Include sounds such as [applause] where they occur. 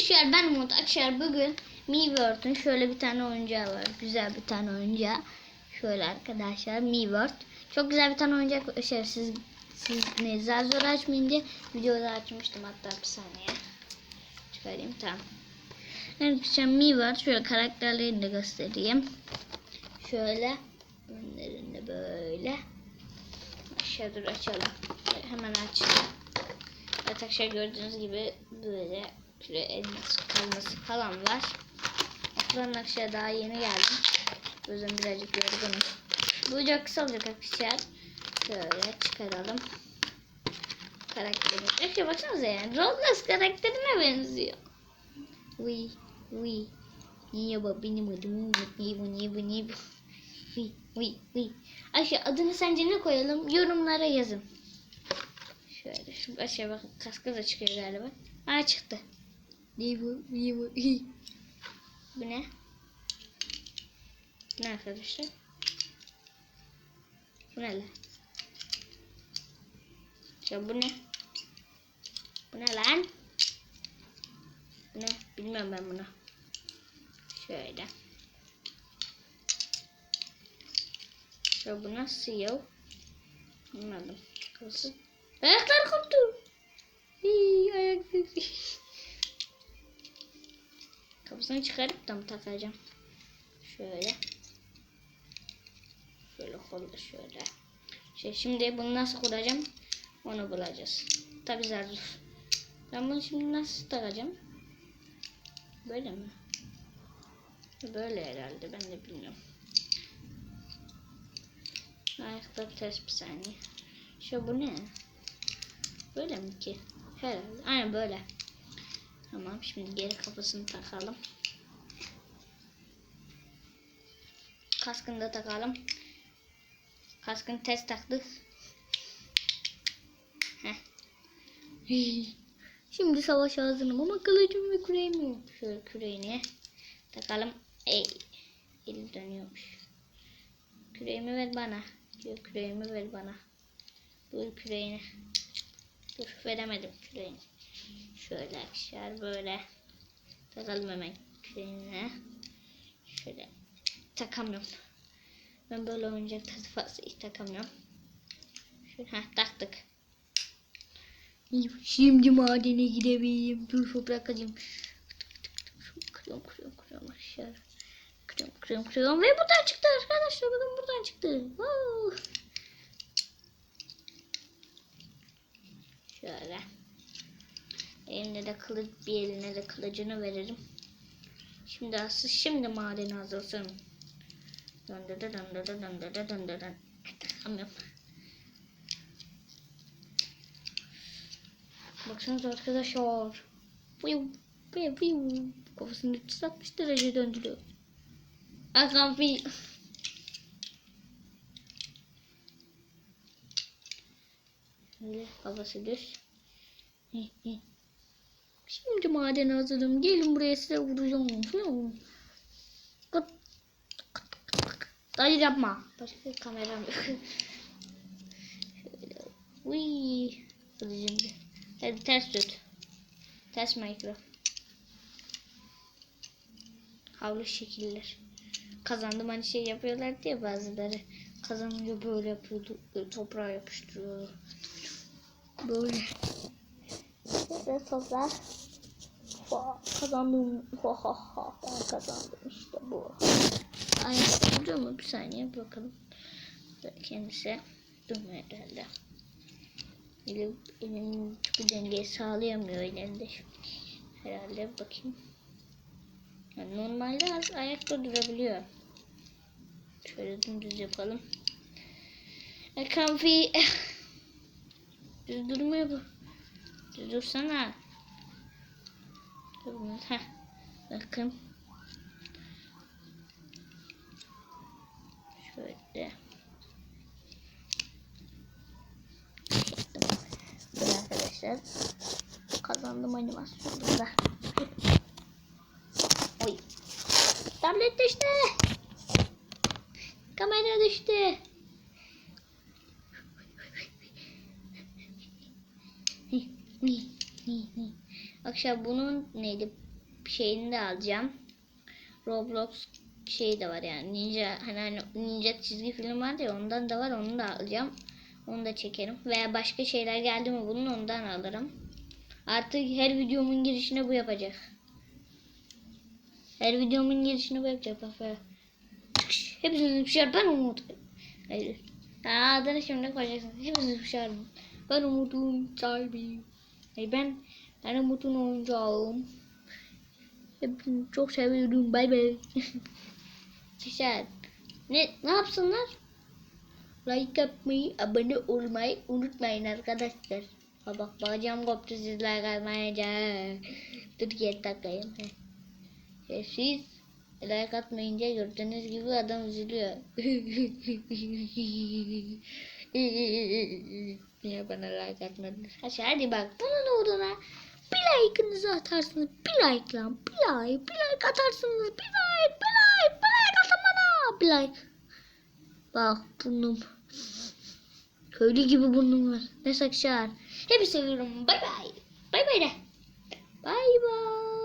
Arkadaşlar ben Umut Akşar bugün Miiverse'ün şöyle bir tane oyuncağı var. Güzel bir tane oyuncağı. Şöyle arkadaşlar Miiverse. Çok güzel bir tane oyuncak. Arkadaşlar siz siz ne zar zor açmayayım diye videoda açmıştım hatta bir saniye. Çıkarayım tamam. Arkadaşlar Miiverse şöyle karakterlerini de göstereyim. Şöyle önlerinde böyle. Aşağı dur açalım. Hemen. Evet arkadaşlar gördüğünüz gibi böyle şöyle elmas kalması falan var. Okuldan aşağı daha yeni geldim. O yüzden birazcık yorgunum. Bu video kısa olacak arkadaşlar. Şöyle çıkaralım. Karakterimiz. Arkadaşlar baksanıza yani. Roblox karakterine benziyor. Uy, uy. Niye bu benim adım? Niye bu, niye bu, niye bu? Uy, uy, uy. Ayşe adını sence ne koyalım? Yorumlara yazın. Şöyle şu aşağı bakın kaskı da çıkıyor galiba. Aa çıktı. Bu? Ne ne? Arkadaşlar? Bu ne lan? Ya bu ne? Bu ne lan? Bu ne? Bilmiyorum ben bunu. Şöyle. Ya bu nasıl ya? Anladım. Kafası Ayaklar koptu. Hii, ayak [laughs] Kafasını çıkarıp da mı takacağım? Şöyle. Şöyle kolda şöyle. Şey, şimdi bunu nasıl kuracağım? Onu bulacağız. Tabi zar zor. Ben bunu şimdi nasıl takacağım? Böyle mi? Böyle herhalde ben de bilmiyorum. Ayakta ters bir saniye. Şu bu ne? Böyle mi ki? Herhalde. Aynen böyle. Tamam şimdi geri kafasını takalım. Kaskını da takalım. Kaskını ters taktık. Heh. [laughs] Şimdi savaş hazırım ama kılıcım ve küreğim yok. Şöyle küreğini takalım. Ey. Eli dönüyormuş. Küreğimi ver bana. Diyor küreğimi ver bana. Buyur küreğini. Dur veremedim küreğini. Şöyle arkadaşlar böyle takalım hemen küreğine. Şöyle takamıyorum. Ben böyle oyuncakları fazla hiç takamıyorum. Şöyle heh, taktık. Şimdi madene gidebileyim. Dur toprak kazayım. Kırıyorum kırıyorum kırıyorum aşağı. Kırıyorum kırıyorum kırıyorum. Ve buradan çıktı arkadaşlar. Bakın buradan çıktı. Wow. Şöyle. Eline de kılıç bir eline de kılıcını veririm. Şimdi asıl şimdi madeni hazırsın. Döndürdü döndürdü döndürdü döndürdü. Tamam. Baksanıza arkadaşlar. Fiu, fiu, fiu. Kafasını 360 derece döndürüyor. Fiu. Böyle kafası düz. Şimdi maden hazırım. Gelin buraya size vuracağım. Kıt. Dayı yapma. Başka kameram yok. [laughs] Şöyle. Uy. Hadi şimdi. Hadi ters tut. Ters mikro. Havlu şekiller. Kazandım hani şey yapıyorlar diye bazıları. Kazanınca böyle yapıyordu. Toprağa yapıştırıyordu. Böyle. Ve toplar. Kazandım. [laughs] Ha ha ha. Ben kazandım işte bu. Ay duruyor mu? Bir saniye bakalım. Kendisi durmuyor herhalde. Elim, elim bu dengeyi sağlayamıyor elinde. Herhalde bakayım. Yani normalde az ayakta durabiliyor. Şöyle dümdüz yapalım. E, Kamfi [laughs] Düz durmuyor bu. Düz dursana. Heh. Bakın. Şöyle. Böyle arkadaşlar. Kazandım animasyonunda. Oy. Tablet düştü. Kamera düştü. Akşam bunun neydi? şeyini de alacağım. Roblox şey de var yani ninja hani, hani ninja çizgi film var ya ondan da var onu da alacağım. Onu da çekerim. Veya başka şeyler geldi mi bunun ondan alırım. Artık her videomun girişine bu yapacak. Her videomun girişine bu yapacak bak. Çıkış. Hepsini düşer ben umut. Hayır. Ha, adını şimdi koyacaksın. Hepsini düşer. Ben umutun sahibiyim. Hayır, ben ben umutun oyuncağım. Hepsini çok seviyorum. Bay bay. [laughs] Güzel. Ne ne yapsınlar? Like yapmayı, abone olmayı unutmayın arkadaşlar. Ha bak bacağım koptu sizler kalmayacak. Dur gel takayım. E, siz like atmayınca gördüğünüz gibi adam üzülüyor. [laughs] Niye bana like atmadınız? Hadi, bak bunun uğruna bir like'ınızı atarsınız. Bir like lan. Bir like. Bir like atarsınız. Bir like. Bir like. Bir like atın bana. Bir like. Bak burnum. Köylü gibi burnum var. Ne sakşar. Hepsi seviyorum. Bay bay. Bay bay de. Bay bay.